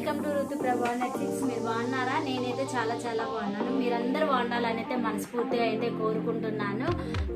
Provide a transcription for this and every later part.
Welcome to ఋతు ప్రభా Netflix మీరు బాగున్నారా? నేనైతే చాలా చాలా బాగున్నాను. మీరందరూ బాగుండాలని అయితే మనస్ఫూర్తిగా అయితే కోరుకుంటున్నాను.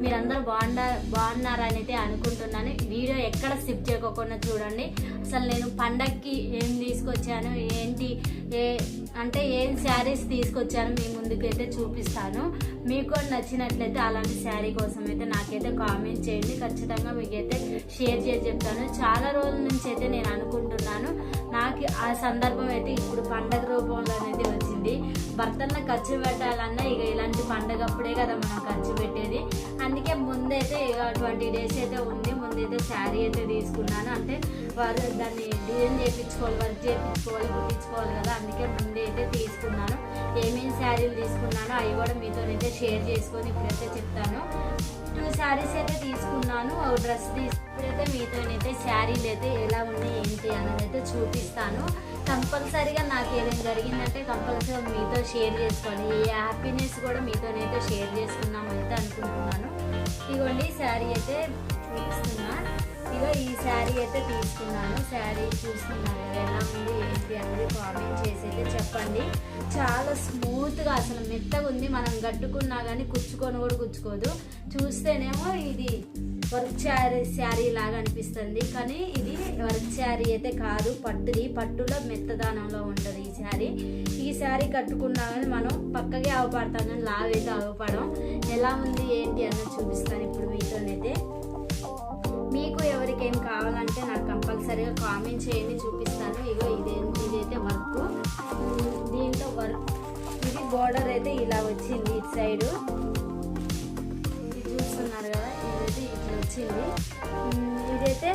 మీరందరూ బాగుండా బాగున్నారని అయితే అనుకుంటున్నాను. వీడియో ఎక్కడ స్కిప్ చేయకోకుండా చూడండి. అసలు నేను పండక్కి ఏం తీసుకొచ్చాను? ఏంటి? ఏ అంటే ఏం శారీస్ తీసుకొచ్చాను మీ ముందుకైతే చూపిస్తాను. మీకు నచ్చినట్లయితే అలాంటి శారీ కోసం అయితే నాకైతే కామెంట్ చేయండి. ఖచ్చితంగా మీకైతే షేర్ చేసి చెప్తాను. చాలా రోజుల నుంచి అయితే నేను అనుకుంటున్నాను. నాకు ఆ సందర్భం అయితే ఇప్పుడు పండగ రూపంలో అనేది వచ్చింది. భర్తన్న ఖర్చు పెట్టాలన్నా ఇక ఇలాంటి పండగ అప్పుడే కదా మనం ఖర్చు పెట్టేది. అందుకే ముందైతే ట్వంటీ డేస్ అయితే ఉంది. ముందైతే శారీ అయితే తీసుకున్నాను. అంటే వారు దాన్ని డిజైన్ చేయించుకోవాలి? వర్క్ చేయించుకోవాలి? కుట్టించుకోవాలి కదా. అందుకే ముందే అయితే తీసుకున్నాను. ఏమేమి శారీలు తీసుకున్నానో అవి కూడా మీతోనైతే షేర్ చేసుకొని ఇప్పుడైతే చెప్తాను. టూ శారీస్ అయితే తీసుకున్నాను ఒక డ్రెస్ తీసు ఇప్పుడైతే మీతోనైతే శారీలు అయితే ఎలా ఉన్నాయి ఏంటి అనేది అయితే చూపిస్తాను. కంపల్సరీగా నాకు ఏదైనా జరిగిందంటే కంపల్సరీగా మీతో షేర్ చేసుకోవాలి. ఈ హ్యాపీనెస్ కూడా మీతోనైతే షేర్ చేసుకుందాం అయితే అనుకుంటున్నాను. ఇదిగోండి శారీ అయితే చూపిస్తున్నా ఇదిగో ఈ శారీ అయితే తీసుకున్నాను. శారీ చూస్తున్నాను ఎలా ఉంది ఏంటి అనేది కామెంట్ చేసి అయితే చెప్పండి. చాలా స్మూత్గా అసలు మెత్తగా ఉంది. మనం కట్టుకున్నా కానీ కుచ్చుకొని కూడా కుచ్చుకోదు. చూస్తేనేమో ఇది వర్క్ శారీ శారీ లాగా అనిపిస్తుంది. కానీ ఇది వర్క్ శారీ అయితే కాదు పట్టుది. పట్టులో మెత్తదానంలో ఉంటుంది ఈ శారీ. ఈ శారీ కట్టుకున్నా కానీ మనం పక్కకి అవపడతాం కానీ లావైతే అవపడం ఎలా ఉంది ఏంటి అన్నది చూపిస్తాను ఇప్పుడు మీతోనైతే. మీకు ఎవరికేం కావాలంటే నాకు కంపల్సరీగా కామెంట్ చేయండి చూపిస్తాను. ఇగో ఇదే ఇదైతే వర్క్. దీంట్లో వర్క్ ఇది బోర్డర్ అయితే ఇలా వచ్చింది ఇటు సైడు. ఇది చూస్తున్నారు కదా ఇదైతే ఇట్లా వచ్చింది. ఇదైతే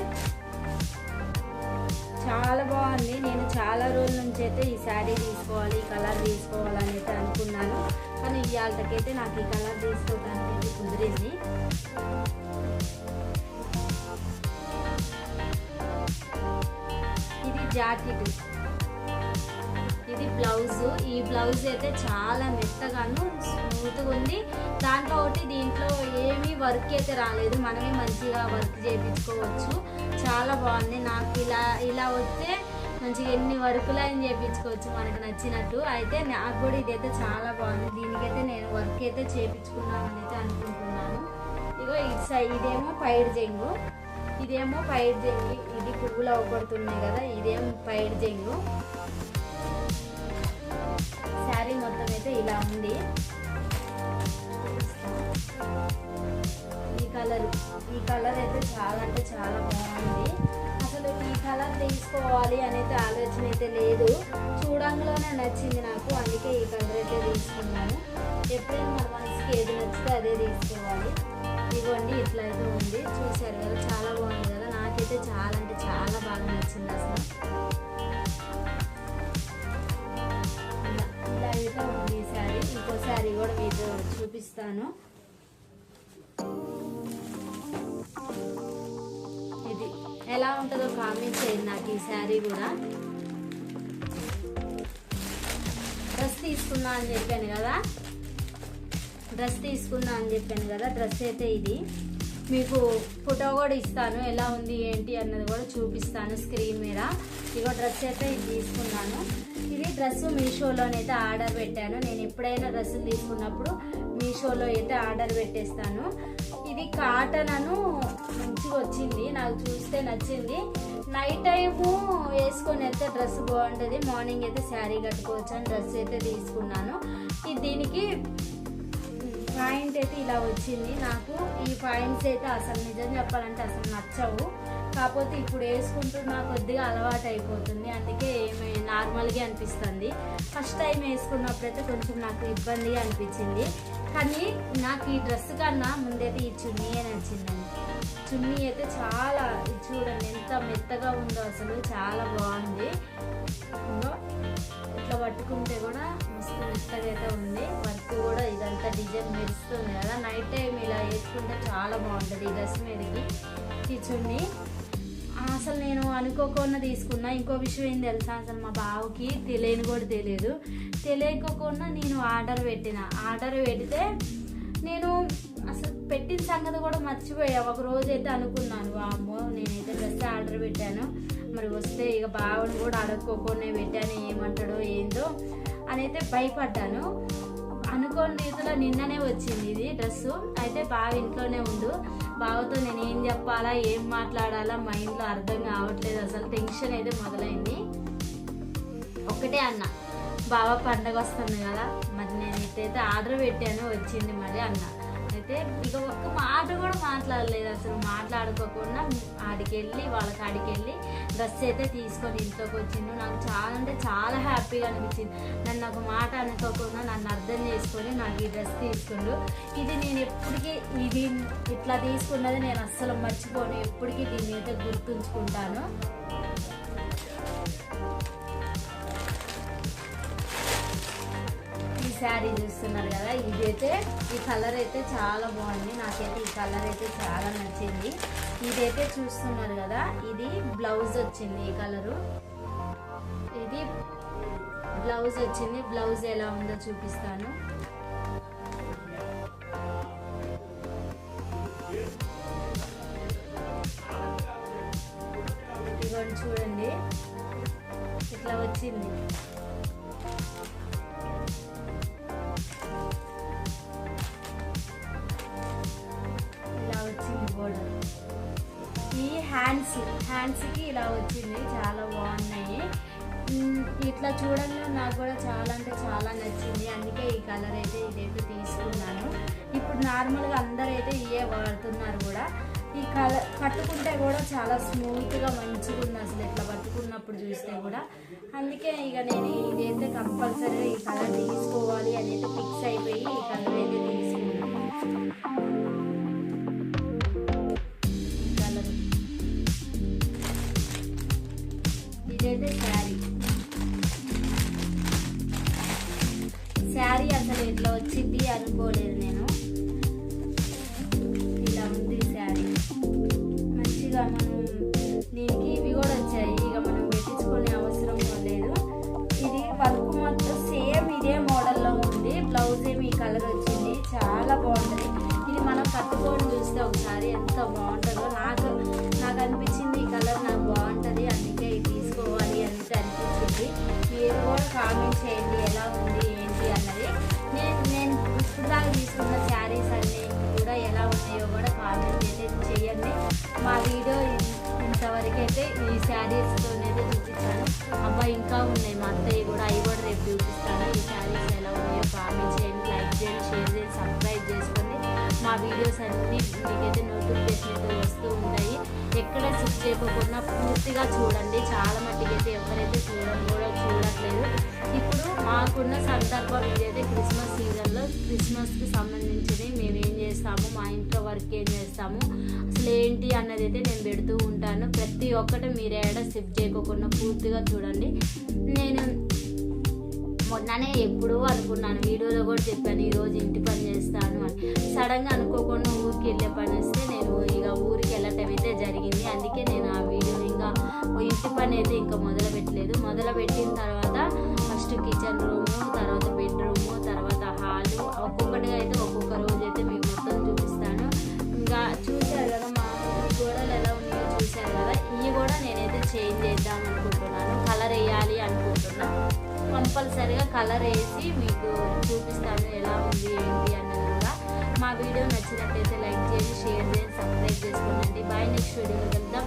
చాలా బాగుంది. నేను చాలా రోజుల నుంచి అయితే ఈ శారీ తీసుకోవాలి ఈ కలర్ తీసుకోవాలని అయితే అనుకున్నాను. కానీ ఇవాళకైతే నాకు ఈ కలర్ తీసుకోవడానికి అయితే కుదిరింది. ఇది జాకెట్. ఇది బ్లౌజ్. ఈ బ్లౌజ్ అయితే చాలా మెత్తగాను స్మూత్గా ఉంది. దాంట్లో ఒకటి దీంట్లో ఏమీ వర్క్ అయితే రాలేదు. మనమే మంచిగా వర్క్ చేయించుకోవచ్చు చాలా బాగుంది. నాకు ఇలా ఇలా వస్తే మంచిగా ఎన్ని వర్కులు అయినా చేయించుకోవచ్చు మనకు నచ్చినట్టు. అయితే నాకు కూడా ఇదైతే చాలా బాగుంది. దీనికైతే నేను వర్క్ అయితే చేయించుకున్నామని అయితే అనుకుంటున్నాను. ఇగో ఇది సై- ఇదేమో పైడ్ జంగు. ఇదేమో పైడ్ జంగి. ఇది పువ్వులు అవ్వబడుతున్నాయి కదా ఇదేమో పైడ్ జంగు. ఇలా ఉంది. ఈ కలర్ ఈ కలర్ అయితే చాలా అంటే చాలా బాగుంది. అసలు ఈ కలర్ తీసుకోవాలి అనేది ఆలోచన అయితే లేదు. చూడంలోనే నచ్చింది నాకు అందుకే ఈ కలర్ అయితే తీసుకున్నాను. ఎప్పుడైనా మన మనసుకి ఏది నచ్చితే అదే తీసుకోవాలి. ఇదిగోండి ఇట్లా అయితే ఉంది. చూసారు కదా చాలా బాగుంది కదా. నాకైతే చాలా అంటే చాలా బాగా నచ్చింది అసలు. అయితే ఉంది ఈ శారీ ఇంకో శారీ కూడా మీకు చూపిస్తాను. ఇది ఎలా ఉంటుందో కామెంట్ చేయండి నాకు ఈ శారీ కూడా. డ్రెస్ తీసుకున్నా అని చెప్పాను కదా. డ్రెస్ తీసుకున్నా అని చెప్పాను కదా డ్రెస్ అయితే ఇది. మీకు ఫోటో కూడా ఇస్తాను ఎలా ఉంది ఏంటి అన్నది కూడా చూపిస్తాను స్క్రీన్ మీద. ఇగో డ్రెస్ అయితే ఇది తీసుకున్నాను. ఇది డ్రెస్ మీషోలోనైతే ఆర్డర్ పెట్టాను. నేను ఎప్పుడైనా డ్రెస్సులు తీసుకున్నప్పుడు మీషోలో అయితే ఆర్డర్ పెట్టేస్తాను. ఇది కాటన్ అను మంచిగా వచ్చింది. నాకు చూస్తే నచ్చింది. నైట్ టైము వేసుకొని వెళ్తే డ్రెస్ బాగుంటుంది. మార్నింగ్ అయితే శారీ కట్టుకోవచ్చు అని డ్రెస్ అయితే తీసుకున్నాను. ఇది దీనికి పాయింట్ అయితే ఇలా వచ్చింది. నాకు ఈ పాయింట్స్ అయితే అసలు నిజం చెప్పాలంటే అసలు నచ్చవు. కాకపోతే ఇప్పుడు వేసుకుంటున్నా కొద్దిగా అలవాటు అయిపోతుంది అందుకే ఏమి నార్మల్గా అనిపిస్తుంది. ఫస్ట్ టైం వేసుకున్నప్పుడైతే కొంచెం నాకు ఇబ్బందిగా అనిపించింది. కానీ నాకు ఈ డ్రెస్ కన్నా ముందైతే ఈ చున్నీయే నచ్చిందండి. చున్నీ అయితే చాలా చూడండి ఎంత మెత్తగా ఉందో అసలు చాలా బాగుంది. ఇట్లా పట్టుకుంటే కూడా మస్తు మెత్తగా అయితే ఉంది. వర్క్ కూడా ఇదంతా డిజైన్ మెరుస్తుంది కదా. నైట్ టైం ఇలా వేసుకుంటే చాలా బాగుంటుంది ఈ డ్రెస్ మీదకి. ఈ చున్నీ అసలు నేను అనుకోకుండా తీసుకున్నా. ఇంకో విషయం ఏం తెలుసా అసలు మా బావకి? తెలియని కూడా తెలియదు. తెలియకోకుండా నేను ఆర్డర్ పెట్టిన. ఆర్డర్ పెడితే నేను అసలు పెట్టిన సంగతి కూడా మర్చిపోయా. ఒక రోజు అయితే అనుకున్నాను అమ్మో నేనైతే డ్రెస్ ఆర్డర్ పెట్టాను. మరి వస్తే ఇక బావుని కూడా అడగకోకుండా పెట్టాను. ఏమంటాడో ఏందో అని అయితే భయపడ్డాను. అనుకోని రీతిలో నిన్ననే వచ్చింది ఇది డ్రెస్సు. అయితే బావ ఇంట్లోనే ఉండు. బావతో నేను ఏం చెప్పాలా ఏం మాట్లాడాలా మైండ్లో అర్థం కావట్లేదు. అసలు టెన్షన్ అయితే మొదలైంది. ఒకటే అన్న బావ పండగ వస్తుంది కదా మరి నేను ఇట్లయితే ఆర్డర్ పెట్టాను వచ్చింది మరి అన్న. అయితే ఇక ఒక్క మాట కూడా మాట్లాడలేదు అసలు. మాట్లాడుకోకుండా ఆడికి వెళ్ళి వాళ్ళ కాడికి వెళ్ళి డ్రెస్ అయితే తీసుకొని ఇంట్లోకి వచ్చిండు. నాకు చాలా అంటే చాలా హ్యాపీగా అనిపించింది. నన్ను ఒక మాట అనుకోకుండా నన్ను అర్థం చేసుకొని నాకు ఈ డ్రెస్ తీసుకుండు. ఇది నేను ఎప్పటికీ ఇది ఇట్లా తీసుకున్నది నేను అస్సలు మర్చిపోను. ఎప్పటికీ దీన్ని అయితే గుర్తుంచుకుంటాను. శారీ చూస్తున్నారు కదా ఇదైతే ఈ కలర్ అయితే చాలా బాగుంది. నాకైతే ఈ కలర్ అయితే చాలా నచ్చింది. ఇదైతే చూస్తున్నారు కదా ఇది బ్లౌజ్ వచ్చింది ఈ కలరు. ఇది బ్లౌజ్ వచ్చింది. బ్లౌజ్ ఎలా ఉందో చూపిస్తాను. ఇదిగోండి చూడండి. ఇట్లా వచ్చింది. హ్యాండ్స్ హ్యాండ్స్కి ఇలా వచ్చింది. చాలా బాగున్నాయి. ఇట్లా చూడంలో నాకు కూడా చాలా అంటే చాలా నచ్చింది. అందుకే ఈ కలర్ అయితే ఇదైతే తీసుకున్నాను. ఇప్పుడు నార్మల్గా అందరూ అయితే ఇవే వాడుతున్నారు కూడా. ఈ కలర్ కట్టుకుంటే కూడా చాలా స్మూత్గా మంచిగా ఉంది అసలు. ఇట్లా పట్టుకున్నప్పుడు చూస్తే కూడా. అందుకే ఇక నేను ఇదైతే కంపల్సరీగా ఈ కలర్ తీసుకోవాలి అని అయితే ఫిక్స్ అయిపోయి ఈ కలర్ అయితే తీసుకున్నాను. ఇదైతే శారీ? శారీ అసలు ఇట్లా వచ్చింది అనుకోలేదు నేను. ఇలా ఉంది శారీ. మంచిగా మనం దీనికి ఇవి కూడా వచ్చాయి. ఇక మనం పెట్టించుకునే అవసరం లేదు. ఇది వర్క్ మొత్తం సేమ్ ఇదే మోడల్లో ఉంది. బ్లౌజ్ ఏమి ఈ కలర్ వచ్చింది. చాలా బాగుంటుంది ఇది మనం కట్టుకొని చూస్తే ఒకసారి ఎంత బాగుంటుంది. ఈ మా వీడియోస్ అన్నీ మీకైతే నోటిఫికేషన్ అయితే వస్తూ ఉంటాయి. ఎక్కడ స్కిప్ చేయకుండా పూర్తిగా చూడండి. చాలా మట్టికి అయితే ఎవరైతే చూడడం కూడా చూడట్లేదు. ఇప్పుడు మాకున్న సందర్భం ఏదైతే క్రిస్మస్ సీజన్లో క్రిస్మస్కి సంబంధించినవి మేము ఏం చేస్తాము? మా ఇంట్లో వర్క్ ఏం చేస్తాము? అసలు ఏంటి అన్నది అయితే నేను పెడుతూ ఉంటాను. ప్రతి ఒక్కటి మీరు ఏడా స్కిప్ చేయకోకుండా పూర్తిగా చూడండి. నేను మొన్ననే ఎప్పుడూ అనుకున్నాను వీడియోలో కూడా చెప్పాను ఈరోజు ఇంటి పని చేస్తాను అని. సడన్గా అనుకోకుండా ఊరికి వెళ్ళే పని వస్తే నేను ఇక ఊరికి వెళ్ళటం అయితే జరిగింది. అందుకే నేను ఆ వీడియో ఇంకా ఇంటి పని అయితే ఇంకా మొదలు పెట్టలేదు మొదలు పెట్టిన తర్వాత ఫస్ట్ కిచెన్ రూము తర్వాత బెడ్రూము తర్వాత హాలు ఒక్కొక్కటిగా అయితే ఒక్కొక్క రోజు అయితే మీకు మొత్తం చూపిస్తాను. ఇంకా చూశారు కదా మా గోడలు ఎలా ఉన్నాయో చూశారు కదా. ఇవి కూడా నేనైతే చేంజ్ చేద్దాం అనుకుంటున్నాను. కంపల్సరీగా కలర్ వేసి మీకు చూపిస్తాను ఎలా ఉంది ఏంటి అన్నది కూడా. మా వీడియో నచ్చినట్టయితే లైక్ చేయండి షేర్ చేయండి సబ్స్క్రైబ్ చేసుకోండి. బాయ్ నెక్స్ట్ వీడియోలో వెళ్దాం